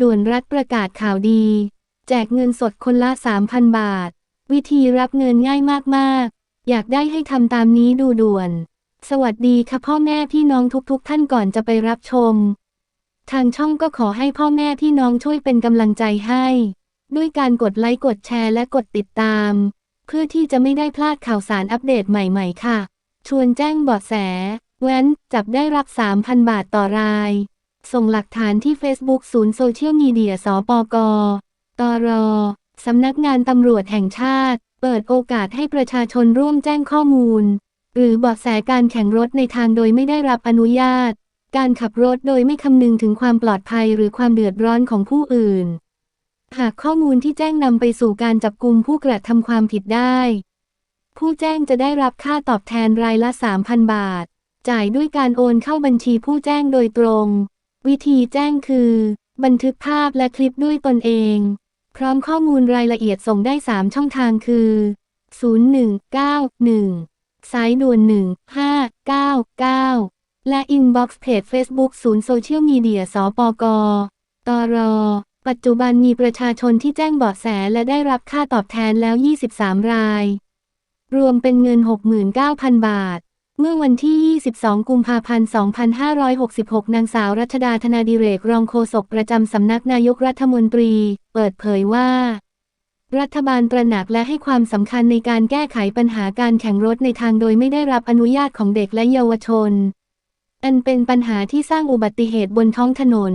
ด่วนรัฐประกาศข่าวดี แจกเงินสดคนละ 3,000 บาท วิธีรับเงินง่ายมากๆ อยากได้ให้ทำตามนี้ดูด่วน สวัสดีค่ะพ่อแม่พี่น้องทุกๆ ท่านก่อนจะไปรับชม ทางช่องก็ขอให้พ่อแม่พี่น้องช่วยเป็นกำลังใจให้ ด้วยการกดไลค์กดแชร์และกดติดตาม เพื่อที่จะไม่ได้พลาดข่าวสารอัปเดตใหม่ๆ ค่ะ ชวนแจ้งเบาะแส แว้นจับได้รับ 3,000 บาทต่อราย ส่งหลักฐานที่ Facebook ศูนย์โซเชียลมีเดียสปกตร สำนักงานตำรวจแห่งชาติ เปิดโอกาสให้ประชาชนร่วมแจ้งข้อมูล หรือเบาะแสการแข่งรถในทางโดยไม่ได้รับอนุญาต การขับรถโดยไม่คำนึงถึงความปลอดภัยหรือความเดือดร้อนของผู้อื่น หากข้อมูลที่แจ้งนำไปสู่การจับกุมผู้กระทำความผิดได้ ผู้แจ้งจะได้รับค่าตอบแทนรายละ 3,000 บาท จ่ายด้วยการโอนเข้าบัญชีผู้แจ้งโดยตรง วิธีแจ้งคือ บันทึกภาพและคลิปด้วยตนเอง พร้อมข้อมูลรายละเอียดส่งได้ 3 ช่องทางคือ 0191 สายด่วน 1599 และอินบ็อกซ์เพจ Facebook ศูนย์โซเชียลมีเดียสปกตรปัจจุบันมีประชาชนที่แจ้งเบาะแสและได้รับค่าตอบแทนแล้ว 23 ราย รวมเป็นเงิน 69,000 บาท เมื่อวันที่ 22 กุมภาพันธ์ 2566 นางสาวรัชดาธนาดิเรก รองโฆษกประจำสำนักนายกรัฐมนตรี เปิดเผยว่า รัฐบาลตระหนักและให้ความสำคัญในการแก้ไขปัญหาการแข่งรถในทางโดยไม่ได้รับอนุญาตของเด็กและเยาวชน อันเป็นปัญหาที่สร้างอุบัติเหตุบนท้องถนน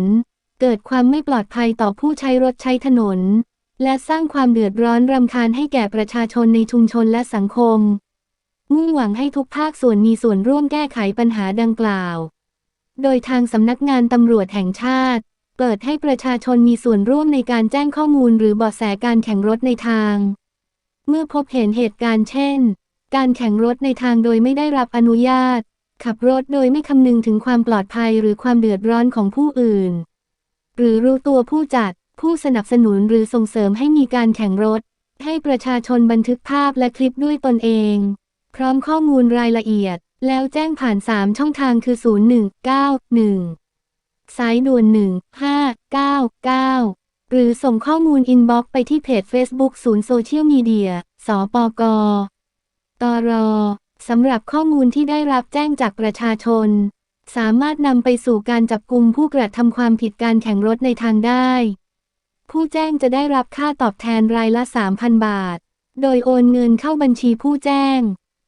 เกิดความไม่ปลอดภัยต่อผู้ใช้รถใช้ถนน และสร้างความเดือดร้อนรำคาญให้แก่ประชาชนในชุมชนและสังคม มุ่งหวังให้ทุกภาคส่วนมีส่วนร่วมแก้ไขปัญหาดังกล่าว โดยทางสำนักงานตำรวจแห่งชาติ เปิดให้ประชาชนมีส่วนร่วมในการแจ้งข้อมูลหรือเบาะแสการแข่งรถในทาง เมื่อพบเห็นเหตุการณ์เช่น การแข่งรถในทางโดยไม่ได้รับอนุญาต ขับรถโดยไม่คำนึงถึงความปลอดภัยหรือความเดือดร้อนของผู้อื่น หรือรู้ตัวผู้จัด ผู้สนับสนุนหรือส่งเสริมให้มีการแข่งรถ ให้ประชาชนบันทึกภาพและคลิปด้วยตนเอง พร้อมข้อมูลรายละเอียด แล้วแจ้งผ่าน 3 ช่องทางคือ 0191 สายด่วน 1599 หรือส่งข้อมูลอินบ็อกซ์ไปที่เพจ Facebook ศูนย์โซเชียลมีเดีย สปกตรสำหรับข้อมูลที่ได้รับแจ้งจากประชาชน สามารถนำไปสู่การจับกุมผู้กระทำความผิดการแข่งรถในทางได้ ผู้แจ้งจะได้รับค่าตอบแทนรายละ 3,000 บาท โดยโอนเงินเข้าบัญชีผู้แจ้ง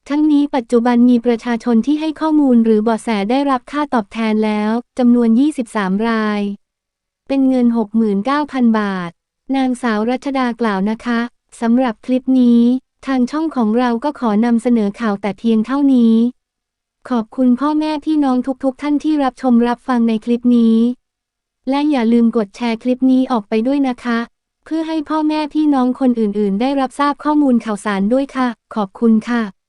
ทั้งนี้ปัจจุบันมีประชาชนที่ให้ข้อมูลหรือเบาะแสได้รับค่าตอบแทนแล้วจำนวน 23 ราย เป็นเงิน 69,000 บาท นางสาวรัชดากล่าวนะคะสำหรับคลิปนี้ ทางช่องของเราก็ขอนำเสนอข่าวแต่เพียงเท่านี้ ขอบคุณพ่อแม่พี่น้องทุกๆทท่านที่รับชมรับฟังในคลิปนี้ และอย่าลืมกดแชร์คลิปนี้ออกไปด้วยนะคะ เพื่อให้พ่อแม่พี่น้องคนอื่นๆ ได้รับทราบข้อมูลข่าวสารด้วยค่ะ ขอบคุณค่ะ